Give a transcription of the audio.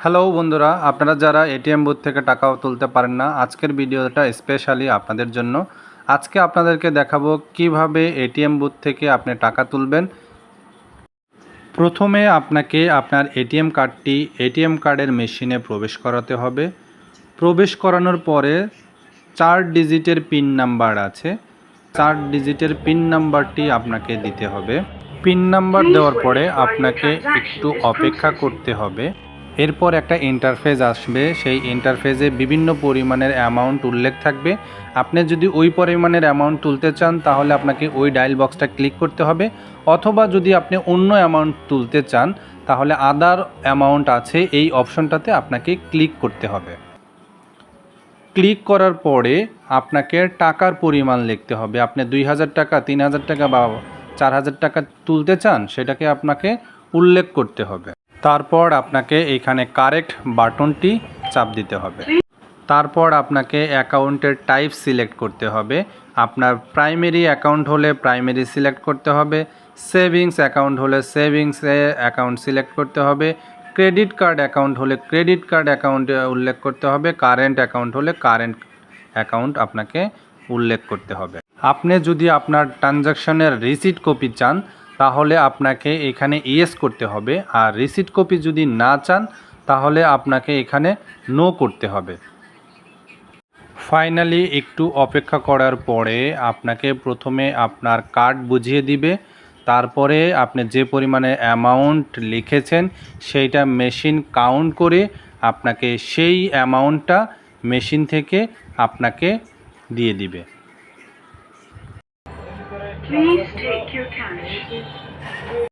Hello বন্ধুরা। আপনারা যারা এটিএম বুথ থেকে টাকা তুলতে পারেন না, আজকের ভিডিওটা স্পেশালি আপনাদের জন্য। আজকে আপনাদেরকে দেখাবো কীভাবে এটিএম বুথ থেকে আপনি টাকা তুলবেন। প্রথমে আপনাকে আপনার এটিএম কার্ডটি এটিএম কার্ডের মেশিনে প্রবেশ করাতে হবে। প্রবেশ করানোর পরে চার ডিজিটের পিন নাম্বার আছে। চার ডিজিটের পিন নাম্বারটি আপনাকে দিতে হবে। পিন নাম্বার দেওয়ার পরে আপনাকে একটু অপেক্ষা করতে হবে। এরপর একটা ইন্টারফেস আসবে। সেই ইন্টারফেসে বিভিন্ন পরিমাণের অ্যামাউন্ট উল্লেখ থাকবে। আপনি যদি ওই পরিমাণের অ্যামাউন্ট তুলতে চান, তাহলে আপনাকে ওই ডায়াল বক্সটা ক্লিক করতে হবে। অথবা যদি আপনি অন্য অ্যামাউন্ট তুলতে চান, তাহলে আদার অ্যামাউন্ট আছে, এই অপশনটাতে আপনাকে ক্লিক করতে হবে। ক্লিক করার পরে আপনাকে টাকার পরিমাণ লিখতে হবে। আপনি দুই হাজার টাকা, তিন হাজার টাকা বা চার হাজার টাকা তুলতে চান, সেটাকে আপনাকে উল্লেখ করতে হবে। তারপর আপনাকে এইখানে কারেক্ট বাটনটি চাপ দিতে হবে। তারপর আপনাকে অ্যাকাউন্টের টাইপ সিলেক্ট করতে হবে। আপনার প্রাইমারি অ্যাকাউন্ট হলে প্রাইমারি সিলেক্ট করতে হবে। সেভিংস অ্যাকাউন্ট হলে সেভিংসে অ্যাকাউন্ট সিলেক্ট করতে হবে। ক্রেডিট কার্ড অ্যাকাউন্ট হলে ক্রেডিট কার্ড অ্যাকাউন্টে উল্লেখ করতে হবে। কারেন্ট অ্যাকাউন্ট হলে কারেন্ট অ্যাকাউন্ট আপনাকে উল্লেখ করতে হবে। আপনি যদি আপনার ট্রানজাকশনের রিসিট কপি চান তাহলে আপনাকে এখানে ইয়েস করতে হবে। আর রিসিট কপি যদি না চান, তাহলে আপনাকে এখানে নো করতে হবে। ফাইনালি একটু অপেক্ষা করার পরে আপনাকে প্রথমে আপনার কার্ড বুঝিয়ে দিবে। তারপরে আপনি যে পরিমাণে অ্যামাউন্ট লিখেছেন, সেইটা মেশিন কাউন্ট করে আপনাকে সেই অ্যামাউন্টটা মেশিন থেকে আপনাকে দিয়ে দিবে। Please take your cash.